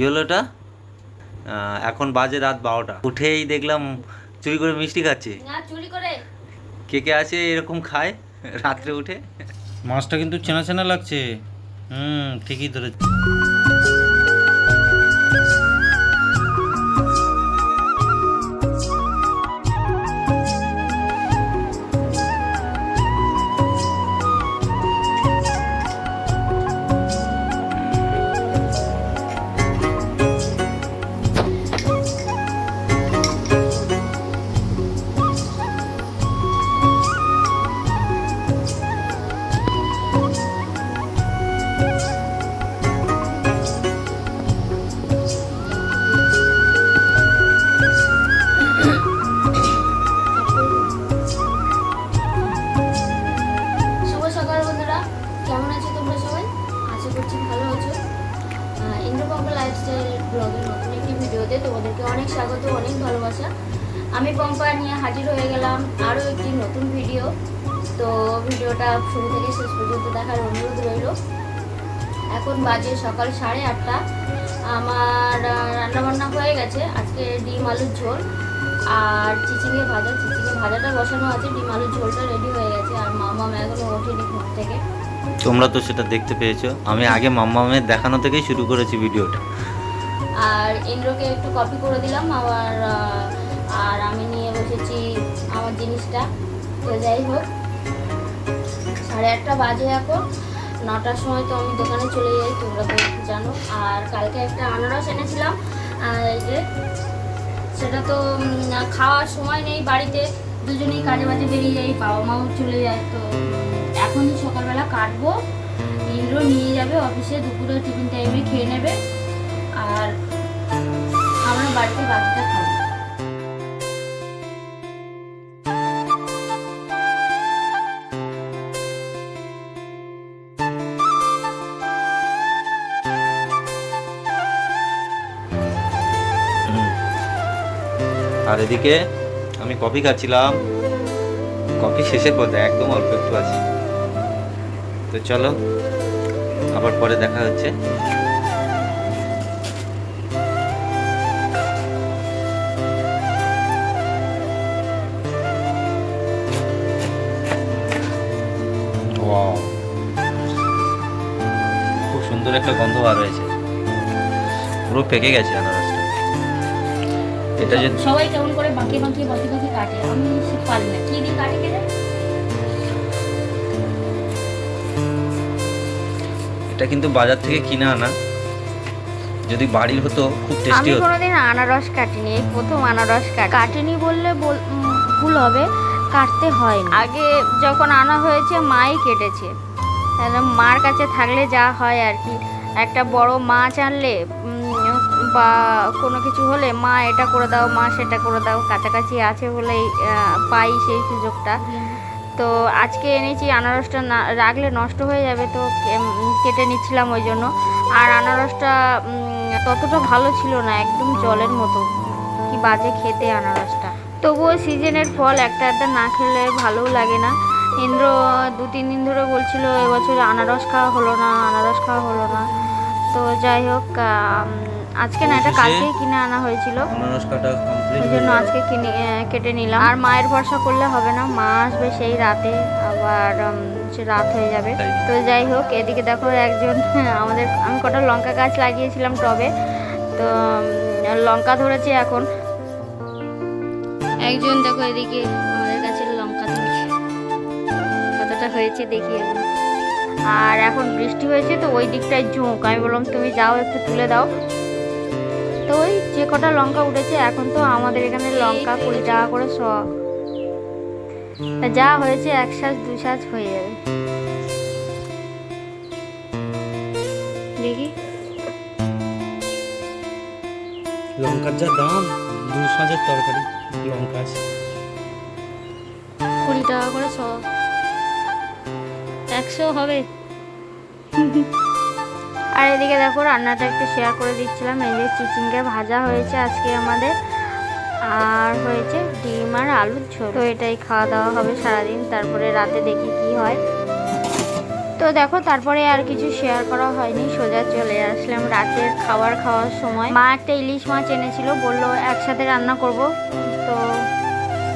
কি হলো এটা এখন বাজে রাত বারোটা। উঠেই দেখলাম চুরি করে মিষ্টি খাচ্ছে। না চুরি করে। কে কে আছে এরকম খায় রাত্রে উঠে? মাছটা কিন্তু চেনা চেনা লাগছে। হুম ঠিকই ধরে আমি পম্পা নিয়ে হাজির হয়ে গেলাম। আরও একটি নতুন ভিডিও। তো ভিডিওটা শুরু থেকে শেষ পর্যন্ত দেখার অনুরোধ রইল। এখন বাজে সকাল সাড়ে আটটা। আমার রান্নাবান্না হয়ে গেছে। আজকে ডিম আলুর ঝোল। আর চিচিঙে ভাজা চিচিঙে ভাজাটা বসানো আছে। ডিম আলুর ঝোলটা রেডি হয়ে গেছে। আর মামা এখনও ওঠেনি ঘুম থেকে। তোমরা তো সেটা দেখতে পেয়েছ। আমি আগে মাম্মামের দেখানো থেকেই শুরু করেছি ভিডিওটা। আর ইন্দ্রকে একটু কপি করে দিলাম। আবার আর আমি নিয়ে বসেছি আমার জিনিসটা। তো যাই হোক, সাড়ে আটটা বাজে এখন। নটার সময় তো আমি দোকানে চলে যাই, তোমরা তো জানো। আর কালকে একটা আনারস এনেছিলাম যে সেটা তো খাওয়ার সময় নেই বাড়িতে। দুজনেই কাজে বাজে বেরিয়ে যাই, বাবা মাও চলে যায়। তো এখনই সকালবেলা কাটবো। ইন্দ্র নিয়ে যাবে অফিসে দুপুরে টিফিন টাইমে খেয়ে নেবে। আর আমরা বাড়িতে বাকিটা খাব। আর এদিকে আমি কফি খাচ্ছিলাম। কফি শেষের পথে, একদম অল্প একটু আছে। তো চলো, আবার পরে দেখা হচ্ছে. খুব সুন্দর একটা গন্ধ বার হয়েছে। পুরো পেকে গেছে আনারসটা। এটা যে সবাই কেমন করে বাঁকে বাঁকিয়ে বাঁকি বাঁকি কাটে? আমি পারি না। কি দিয়ে কাটে কেটে এটা কিন্তু বাজার থেকে কিনে আনা। যদি বাড়ির হতো খুব টেস্টি হতো। আমি কোনোদিন আনারস কাটিনি এই প্রথম আনারস কাটি কাটিনি বললে বল- ভুল হবে। কাটতে হয় আগে যখন আনা হয়েছে মাই কেটেছে। তাহলে মার কাছে থাকলে যা হয় আর কি। একটা বড় মাছ আনলে বা কোনো কিছু হলে মা এটা করে দাও মা সেটা করে দাও। কাছাকাছি আছে বলেই পাই সেই সুযোগটা। তো আজকে এনেছি আনারসটা না রাখলে নষ্ট হয়ে যাবে তো কেটে নিচ্ছিলাম ওই জন্য। আর আনারসটা ততটা ভালো ছিল না একদম জলের মতো। কি বাজে খেতে আনারসটা। তবুও সিজনের ফল একটা একটা না খেলে ভালোও লাগে না। ইন্দ্র দু তিন দিন ধরে বলছিল এবছর আনারস খাওয়া হলো না আনারস খাওয়া হলো না। তো যাই হোক আজকে না এটা কালকেই কিনে আনা হয়েছিল। আনারস কাটা কমপ্লিট ওই জন্য আজকে কিনে কেটে নিলাম। আর মায়ের ভরসা করলে হবে না মা আসবে সেই রাতে আবার সে রাত হয়ে যাবে। তো যাই হোক এদিকে দেখো একজন আমাদের আমি কটা লঙ্কা গাছ লাগিয়েছিলাম টবে। তো লঙ্কা ধরেছে এখন। একজন দেখো এদিকে আমাদের কাছে লঙ্কা তুলছে কতটা হয়েছে দেখি আর এখন বৃষ্টি হয়েছে তো ওই দিকটায় ঝোঁক। আমি বললাম তুমি যাও একটু তুলে দাও। কটা লঙ্কা উঠেছে এখন তো আমাদের এখানে লঙ্কা কুড়ি টাকা করে শ। যা হয়েছে এক সাজ দু সাজ হয়ে যাবে। দেখি। লঙ্কার যা দাম দু সাঁজের তরকারি লঙ্কা আছে। কুড়ি টাকা করে শ। একশো হবে। আর এদিকে দেখো রান্নাটা একটু শেয়ার করে দিচ্ছিলাম। এই যে চিচিঙ্গে ভাজা হয়েছে আজকে আমাদের। আর হয়েছে ডিম আর আলুর ঝোল। তো এটাই খাওয়া দাওয়া হবে সারাদিন। তারপরে রাতে দেখি কি হয়। তো দেখো, তারপরে আর কিছু শেয়ার করা হয়নি। সোজা চলে আসলাম রাতের খাবার খাওয়ার সময়। মা একটা ইলিশ মাছ এনেছিল, বলল একসাথে রান্না করব। তো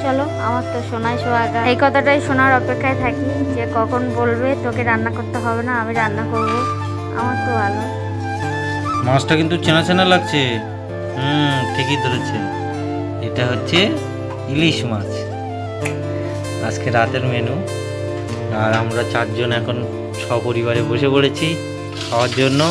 চলো, আমার তো শোনাই সোহাগা এই কথাটাই শোনার অপেক্ষায় থাকি যে কখন বলবে, তোকে রান্না করতে হবে না, আমি রান্না করব। আমার তো ভালো। মাছটা কিন্তু চেনা চেনা লাগছে। হুম ঠিকই ধরেছে। এটা হচ্ছে ইলিশ মাছ। আজকে রাতের মেনু আর আমরা চারজন এখন সপরিবারে বসে পড়েছি খাওয়ার জন্য।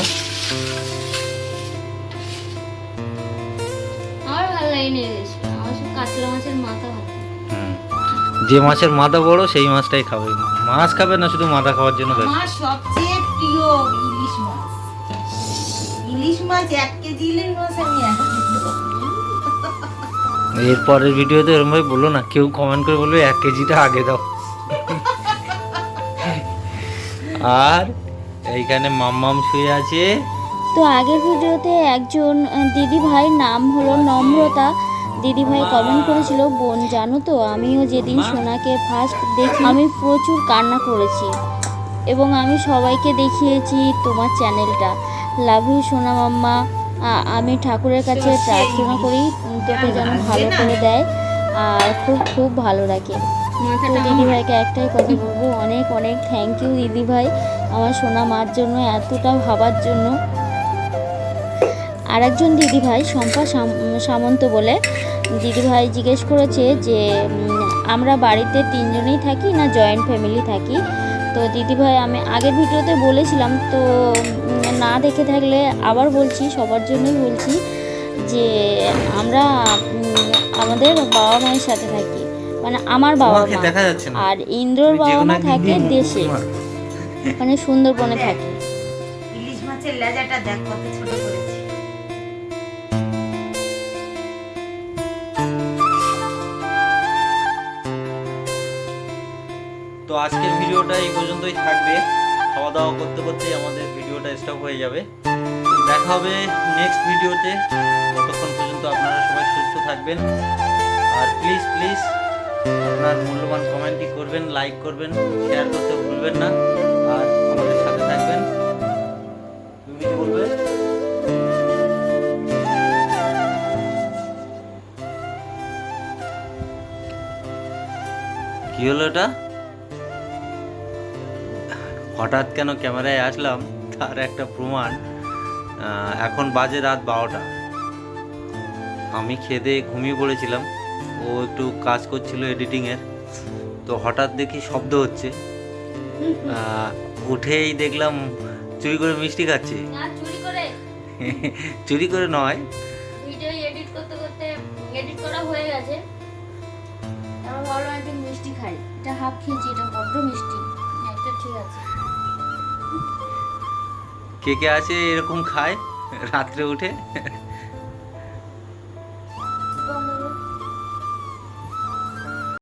যে মাছের মাথা বড় সেই মাছটাই খাবে। মাছ খাবে না শুধু মাথা খাওয়ার জন্য সবচেয়ে প্রিয় ইলিশ মাছ। ইলিশ মাছ এক কেজি ইলিশ মাছ আমি এক এর পরের ভিডিওতে এরকম ভাবে বলল না কেউ কমেন্ট করে বলবে এক কেজিটা আগে দাও। আর এইখানে মাম্মাম শুয়ে আছে। তো আগের ভিডিওতে একজন দিদি ভাই নাম হলো নম্রতা। দিদি ভাই কমেন্ট করেছিল বোন জানো তো আমিও যেদিন সোনাকে ফার্স্ট দেখি। আমি প্রচুর কান্না করেছি। এবং আমি সবাইকে দেখিয়েছি তোমার চ্যানেলটা। লাভ ইউ সোনা মাম্মা। আমি ঠাকুরের কাছে প্রার্থনা করি তোকে যেন ভালো করে দেয়। আর খুব খুব ভালো রাখে তো দিদি ভাইকে একটাই কথা বলব অনেক অনেক থ্যাংক ইউ দিদি ভাই আমার সোনা মার জন্য এতটা ভাবার জন্য। আর একজন দিদিভাই শম্পা সাম- সামন্ত বলে। দিদিভাই জিজ্ঞেস করেছে যে আমরা বাড়িতে তিনজনেই থাকি না জয়েন্ট ফ্যামিলি থাকি? তো দিদিভাই আমি আগের ভিডিওতে বলেছিলাম তো না দেখে থাকলে আবার বলছি সবার জন্যই বলছি যে আমরা আমাদের বাবা মায়ের সাথে থাকি। মানে আমার বাবা মা দেখা যাচ্ছে না। আর ইন্দ্রর বাবা মা থাকে দেশে। মানে সুন্দরবনে থাকে। ইলিশ মাছের লেজাটা দেখ কত ছোট করেছি এই পর্যন্তই থাকবে। খাওয়া দাওয়া করতে করতেই আমাদের ভিডিওটা স্টপ হয়ে যাবে। দেখা হবে নেক্সট ভিডিওতে। ততক্ষণ পর্যন্ত আপনারা সবাই সুস্থ থাকবেন। আর প্লিজ প্লিজ আপনার মূল্যবান কমেন্টই করবেন লাইক করবেন শেয়ার করতে ভুলবেন না। আর আমাদের সাথে থাকবেন। তুমি কিছু বলবে কি হলো এটা? হঠাৎ কেন ক্যামেরায় আসলাম তার একটা প্রমাণ এখন বাজে রাত বারোটা। আমি খেদে ঘুমিয়ে পড়েছিলাম ও একটু কাজ করছিল এডিটিংয়ের তো হঠাৎ দেখি শব্দ হচ্ছে। উঠেই দেখলাম চুরি করে মিষ্টি খাচ্ছে। চুরি করে। নয়। ভিডিও এডিট করতে করতে এডিট করা হয়ে গেছে। তারপর ভাবলাম মিষ্টি খাই। এটা হাফ খেয়েছি এটা বড্ড মিষ্টি। হ্যাঁ, এটা ঠিক আছে। কে কে আছে এরকম খায়? রাত্রে উঠে?